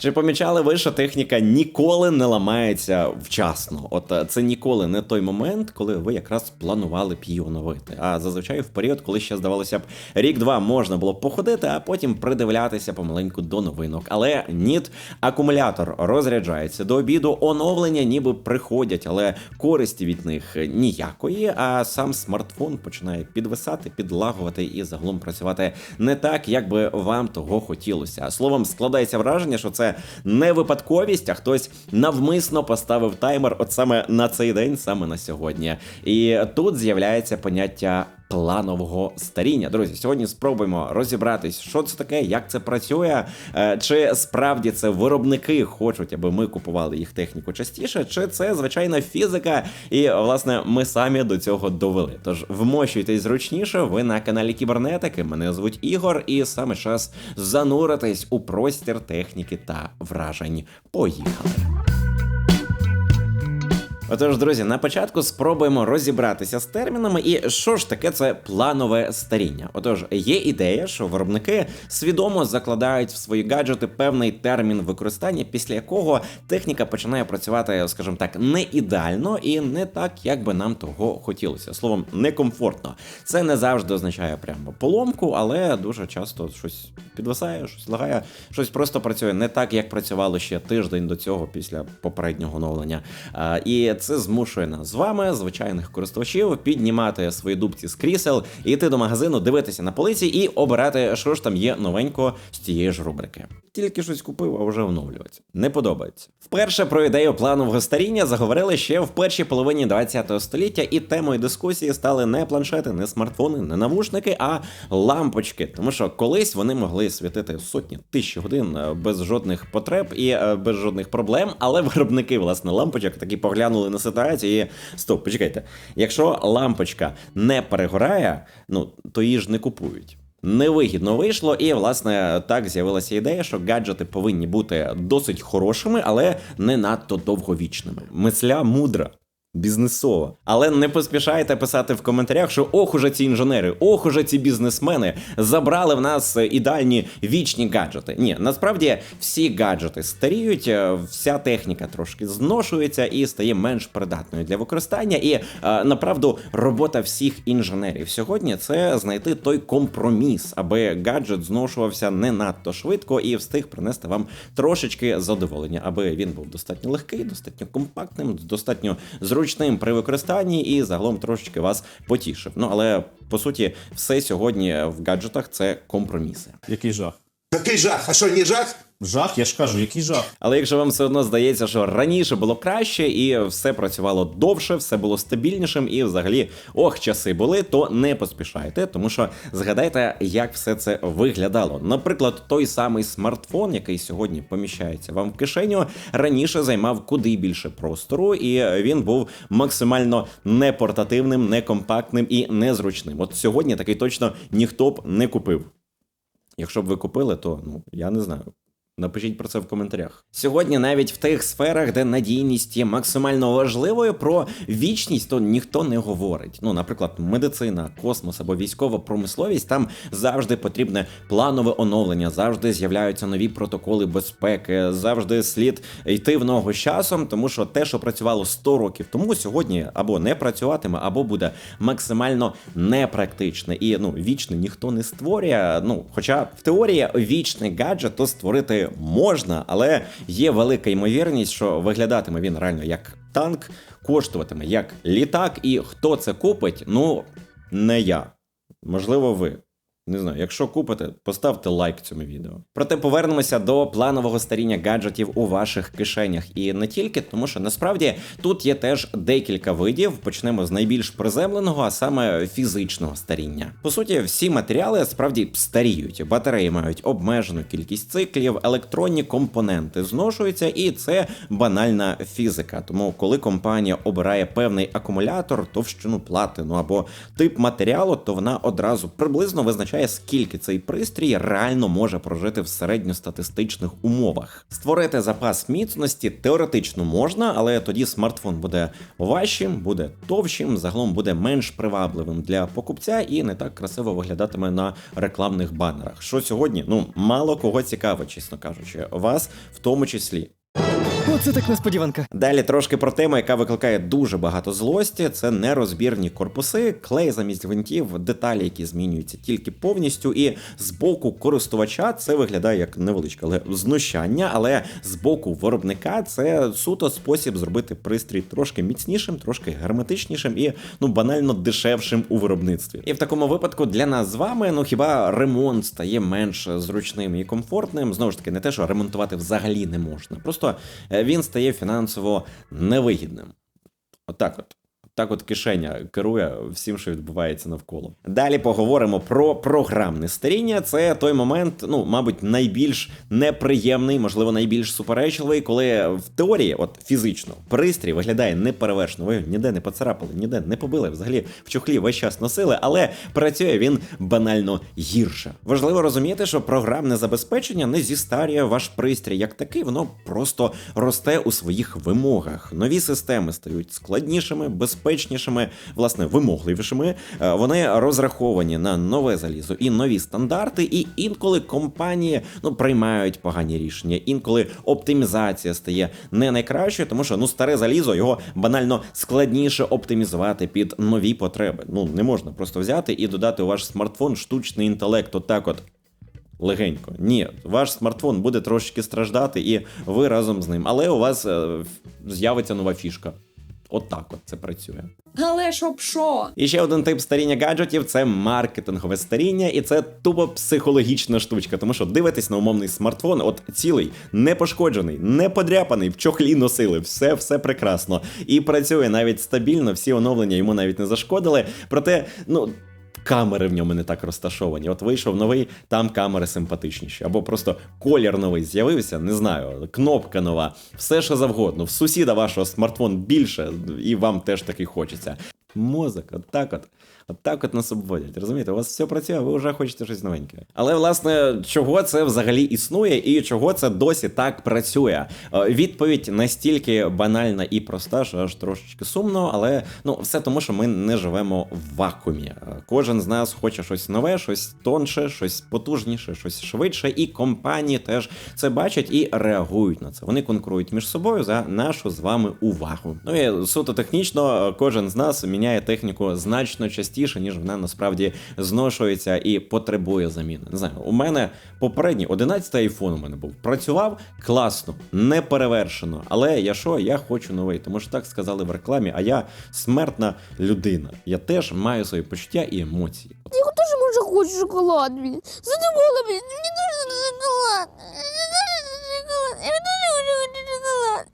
Чи помічали ви, що техніка ніколи не ламається вчасно? От е, це ніколи не той момент, коли ви якраз планували б її оновити. А зазвичай в період, коли ще здавалося б, рік-два можна було походити, а потім придивлятися помаленьку до новинок. Але ніт, акумулятор розряджається до обіду, оновлення ніби приходять, але користі від них ніякої. А сам смартфон починає підвисати, підлагувати і загалом працювати не так, як би вам того хотілося. Словом, складається враження, що це не випадковість, а хтось навмисно поставив таймер от саме на цей день, саме на сьогодні. І тут з'являється поняття. Планового старіння, друзі, сьогодні спробуємо розібратись, що це таке, як це працює, е, чи справді це виробники хочуть, аби ми купували їх техніку частіше, чи це звичайна фізика, і власне ми самі до цього довели. Тож вмощуйтесь зручніше. Ви на каналі Кібернетики. Мене звуть Ігор, і саме час зануритись у простір техніки та вражень. Поїхали! Отож, друзі, на початку спробуємо розібратися з термінами, і що ж таке це планове старіння. Отож, є ідея, що виробники свідомо закладають в свої гаджети певний термін використання, після якого техніка починає працювати, скажімо так, не ідеально і не так, як би нам того хотілося. Словом, некомфортно. Це не завжди означає прямо поломку, але дуже часто щось підвисає, щось лагає, щось просто працює не так, як працювало ще тиждень до цього після попереднього оновлення. І це змушує нас з вами, звичайних користувачів, піднімати свої дубці з крісел, йти до магазину, дивитися на полиці і обирати, що ж там є новенько з цієї ж рубрики. Тільки щось купив, а вже оновлюється. Не подобається. Вперше про ідею планового старіння заговорили ще в першій половині 20 століття, і темою дискусії стали не планшети, не смартфони, не навушники, а лампочки. Тому що колись вони могли світити сотні тисяч годин е, без жодних потреб і е, без жодних проблем. Але виробники власне лампочок такі поглянули на ситуацію. і Стоп, почекайте. Якщо лампочка не перегорає, ну то її ж не купують. Невигідно вийшло, і власне так з'явилася ідея, що гаджети повинні бути досить хорошими, але не надто довговічними. Мисля мудра. Бізнесова, але не поспішайте писати в коментарях, що ох уже ці інженери, ох уже ці бізнесмени забрали в нас ідеальні вічні гаджети. Ні, насправді всі гаджети старіють, е, вся техніка трошки зношується і стає менш придатною для використання. І е, направду робота всіх інженерів сьогодні це знайти той компроміс, аби гаджет зношувався не надто швидко і встиг принести вам трошечки задоволення, аби він був достатньо легкий, достатньо компактним, достатньо зручним зручним при використанні і загалом трошечки вас потішив. Ну але по суті, все сьогодні в гаджетах це компроміси. Який жах? Який жах? А що, не жах? Жах, я ж кажу, який жах. Але якщо вам все одно здається, що раніше було краще і все працювало довше, все було стабільнішим, і взагалі ох, часи були, то не поспішайте, тому що згадайте, як все це виглядало. Наприклад, той самий смартфон, який сьогодні поміщається вам в кишеню, раніше займав куди більше простору, і він був максимально непортативним, некомпактним і незручним. От сьогодні такий точно ніхто б не купив. Якщо б ви купили, то ну я не знаю. Напишіть про це в коментарях. Сьогодні навіть в тих сферах, де надійність є максимально важливою, про вічність то ніхто не говорить. Ну, наприклад, медицина, космос або військова промисловість там завжди потрібне планове оновлення, завжди з'являються нові протоколи безпеки, завжди слід йти в ногу з часом, тому що те, що працювало 100 років тому, сьогодні або не працюватиме, або буде максимально непрактичне. І ну вічне ніхто не створює. Ну, хоча в теорії вічний гаджет то створити можна, але є велика ймовірність, що виглядатиме він реально як танк, коштуватиме як літак, і хто це купить, ну не я. Можливо, ви. Не знаю, якщо купите, поставте лайк цьому відео. Проте повернемося до планового старіння гаджетів у ваших кишенях. І не тільки, тому що насправді тут є теж декілька видів. Почнемо з найбільш приземленого, а саме фізичного старіння. По суті, всі матеріали справді старіють. Батареї мають обмежену кількість циклів, електронні компоненти зношуються, і це банальна фізика. Тому, коли компанія обирає певний акумулятор, товщину платину або тип матеріалу, то вона одразу приблизно визначає означає, скільки цей пристрій реально може прожити в середньостатистичних умовах. Створити запас міцності теоретично можна, але тоді смартфон буде важчим, буде товщим, загалом буде менш привабливим для покупця і не так красиво виглядатиме на рекламних банерах. Що сьогодні ну мало кого цікавить, чесно кажучи, вас в тому числі. Оце так несподіванка. Далі трошки про тему, яка викликає дуже багато злості. Це нерозбірні корпуси, клей замість гвинтів, деталі, які змінюються тільки повністю. І з боку користувача це виглядає як невеличке але знущання, але з боку виробника це суто спосіб зробити пристрій трошки міцнішим, трошки герметичнішим і ну банально дешевшим у виробництві. І в такому випадку для нас з вами ну хіба ремонт стає менш зручним і комфортним. Знову ж таки, не те, що ремонтувати взагалі не можна. Просто е, він стає фінансово невигідним. Отак от. Так от кишеня керує всім, що відбувається навколо. Далі поговоримо про програмне старіння. Це той момент, ну, мабуть, найбільш неприємний, можливо, найбільш суперечливий, коли в теорії, от фізично, пристрій виглядає неперевершено. Ви ніде не поцарапали, ніде не побили. Взагалі в чохлі весь час носили, але працює він банально гірше. Важливо розуміти, що програмне забезпечення не зістарює ваш пристрій як такий, воно просто росте у своїх вимогах. Нові системи стають складнішими, безпечнішими, власне, вимогливішими. Е, Вони розраховані на нове залізо і нові стандарти. І інколи компанії ну приймають погані рішення. Інколи оптимізація стає не найкращою, тому що ну старе залізо його банально складніше оптимізувати під нові потреби. Ну не можна просто взяти і додати у ваш смартфон штучний інтелект. Отак от. Легенько. Ні, ваш смартфон буде трошечки страждати, і ви разом з ним. Але у вас е, з'явиться нова фішка. От от це працює. Але щоб що? І ще один тип старіння гаджетів це маркетингове старіння, і це тупо психологічна штучка, тому що дивитись на умовний смартфон, от цілий, не пошкоджений, не подряпаний, в чохлі носили, все, все прекрасно. І працює навіть стабільно, всі оновлення йому навіть не зашкодили. Проте, ну. Камери в ньому не так розташовані. От вийшов новий, там камери симпатичніші. Або просто колір новий з'явився, не знаю, кнопка нова, все що завгодно. В сусіда вашого смартфон більше, і вам теж таки хочеться. Мозок, от так от. От так от нас обводять. Розумієте, у вас все працює, ви вже хочете щось новеньке. Але власне, чого це взагалі існує і чого це досі так працює? Е, Відповідь настільки банальна і проста, що аж трошечки сумно, але ну все тому, що ми не живемо в вакуумі. Е, Кожен з нас хоче щось нове, щось тонше, щось потужніше, щось швидше, і компанії теж це бачать і реагують на це. Вони конкурують між собою за нашу з вами увагу. Ну і суто технічно, е, кожен з нас міняє техніку значно частіше, ніж вона насправді зношується і потребує заміни. Не знаю, у мене попередній 11 айфон у мене був. Працював класно, не перевершено. Але я що, я хочу новий, тому що так сказали в рекламі, а я смертна людина. Я теж маю свої почуття і емоції. Я теж може хочу шоколад, блін. Задумала, блін. Мені дуже шоколад. Мені дуже шоколад. Я дуже хочу шоколад.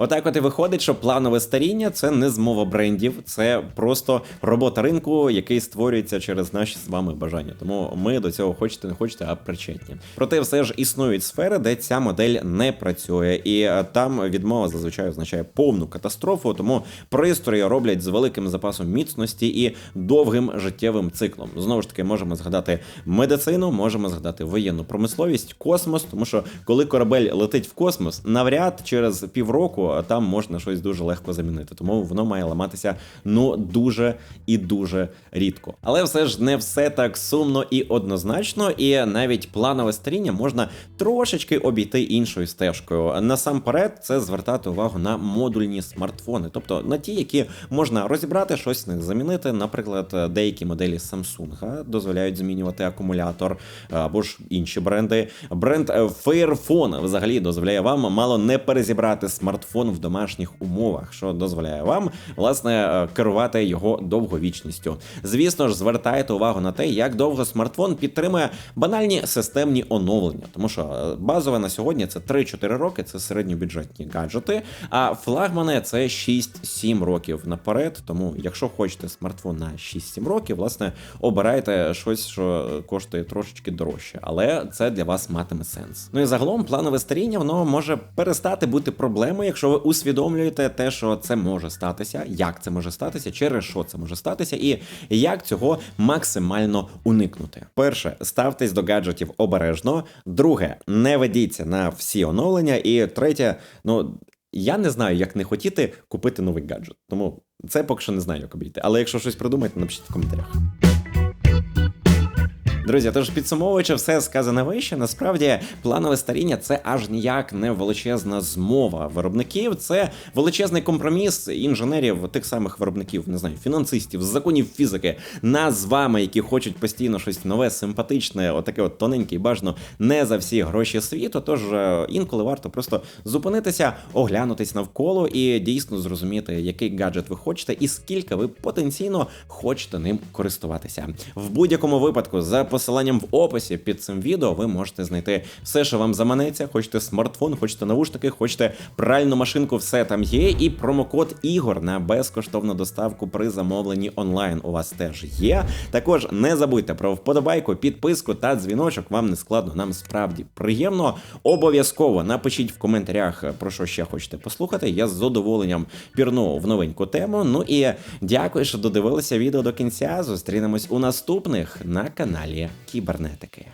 Отак, от і виходить, що планове старіння це не змова брендів, це просто робота ринку, який створюється через наші з вами бажання. Тому ми до цього хочете, не хочете, а причетні. Проте все ж існують сфери, де ця модель не працює, і е, там відмова зазвичай означає повну катастрофу. Тому пристрої роблять з великим запасом міцності і довгим життєвим циклом. Знову ж таки, можемо згадати медицину, можемо згадати воєнну промисловість, космос, тому що коли корабель летить в космос, навряд через півроку там можна щось дуже легко замінити. Тому воно має ламатися ну дуже і дуже рідко. Але все ж не все так сумно і однозначно, і навіть планове старіння можна трошечки обійти іншою стежкою. Насамперед, це звертати увагу на модульні смартфони, тобто на ті, які можна розібрати щось з них замінити. Наприклад, деякі моделі Samsung дозволяють змінювати акумулятор або ж інші бренди. Бренд е, Fairphone взагалі дозволяє вам мало не перезібрати смартфон в домашніх умовах, що дозволяє вам власне е, керувати його довговічністю. Звісно ж, звертайте увагу на те, як довго смартфон підтримує банальні системні оновлення, тому що е, базове на сьогодні це 3-4 роки, це середньобюджетні гаджети, а флагмани це 6-7 років наперед. Тому, якщо хочете смартфон на 6-7 років, власне, обирайте щось, що коштує трошечки дорожче, але це для вас матиме сенс. Ну і загалом планове старіння воно може перестати бути проблемою, якщо що ви усвідомлюєте те, що це може статися, як це може статися, через що це може статися, і як цього максимально уникнути. Перше, ставтесь до гаджетів обережно. Друге, не ведіться на всі оновлення. І третє, ну. Я не знаю, як не хотіти купити новий гаджет. Тому це поки що не знаю, як обійти. Але якщо щось придумаєте, напишіть в коментарях. Друзі, тож підсумовуючи все сказане вище, насправді планове старіння це аж ніяк не величезна змова виробників, це величезний компроміс інженерів, тих самих виробників, не знаю, фінансистів, законів фізики, нас з вами, які хочуть постійно щось нове, симпатичне, отаке от тоненьке і бажано не за всі гроші світу. Тож е, інколи варто просто зупинитися, оглянутись навколо і дійсно зрозуміти, який гаджет ви хочете і скільки ви потенційно хочете ним користуватися. В будь-якому випадку, за посиланням в описі під цим відео, ви можете знайти все, що вам заманеться. Хочете смартфон, хочете навушники, хочете пральну машинку, все там є. І промокод ігор на безкоштовну доставку при замовленні онлайн у вас теж є. Також не забудьте про вподобайку, підписку та дзвіночок. Вам не складно, нам справді приємно. Обов'язково напишіть в коментарях, про що ще хочете послухати. Я з задоволенням пірну в новеньку тему. Ну і дякую, що додивилися відео до кінця. Зустрінемось у наступних на каналі Кібернетики.